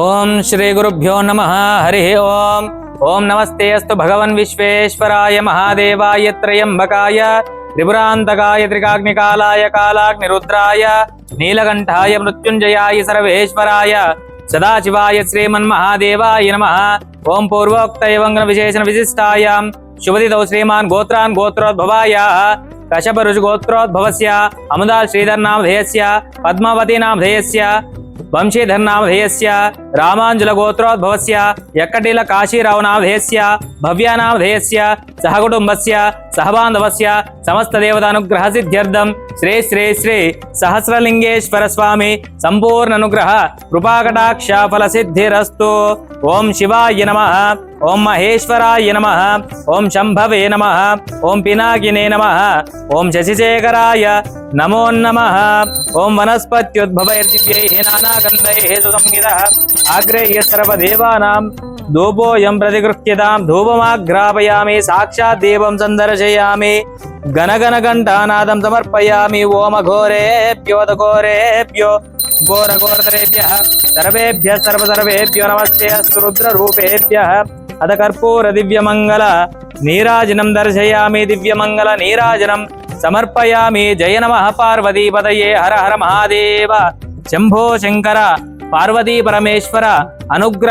ఓం శ్రీ గురుభ్యో నమ హరి ఓం. ఓం నమస్తే అస్తు భగవన్ విశ్వేశ్వరాయ మహాదేవాయ త్రయంబకాయ త్రిపురాంతకాయ త్రికాగ్నికాలాయ కాలాగ్నిరుద్రాయ నీలకంఠాయ మృత్యుంజయాయ సర్వేశ్వరాయ సదాశివాయ శ్రీమన్మహాదేవాయ నమ. ఓం పూర్వోక్త ఏవంగన విశేషణ విశిష్టాయాం. శుభదితౌ శ్రీమాన్ గోత్రాన్ గోత్రోద్భవాయ కశప ఋషి గోత్రోద్భవస్య అముదా శ్రీధర్ నామధేయస్య పద్మావతి నామధేయస్య వంశీధర్ నామధేయస్య రామాంజుల గోత్రోద్భవస్య యక్కటిల కాశీరావు నామధేయస్య సహకుటుంబస్య సహబాంధవస్య సమస్త దేవతానుగ్రహ సిద్ధ్యర్థం శ్రీ శ్రీ శ్రీ సహస్రలింగేశ్వర స్వామి సంపూర్ణనుగ్రహ కృపాకటాక్షఫల సిద్ధిరస్తు ఓం శివాయ నమ ఓం మహేశ్వరాయ నమ ఓం శంభవే నమ ఓం పినాకినే నమ ఓం శశిశేఖరాయ నమో నమ. ఓం వనస్పత్యుద్భవైర్దివ్యై నానాగంధై సుసంహితः. अग्रे यसर्वदेवानां धूपोऽयं प्रतिगृह्यतां धूपमाग्रापयामि, साक्षात् देवं सन्दर्शयामि गणगणघण्टानादं समर्पयामि घोर घोरतरेभ्य सर्वेभ्य, सर्वसर्वेभ्यो, नमस्ते अस्तु रुद्ररूपेभ्यः अथ कर्पूर नीराजनम दर्शयामी दिव्य मंगल नीराजनम समर्पयामी, जय नमः पार्वतीपदये हर हर महादेव शंभो शङ्कर హర హర మహాదేవ శంభో శంకర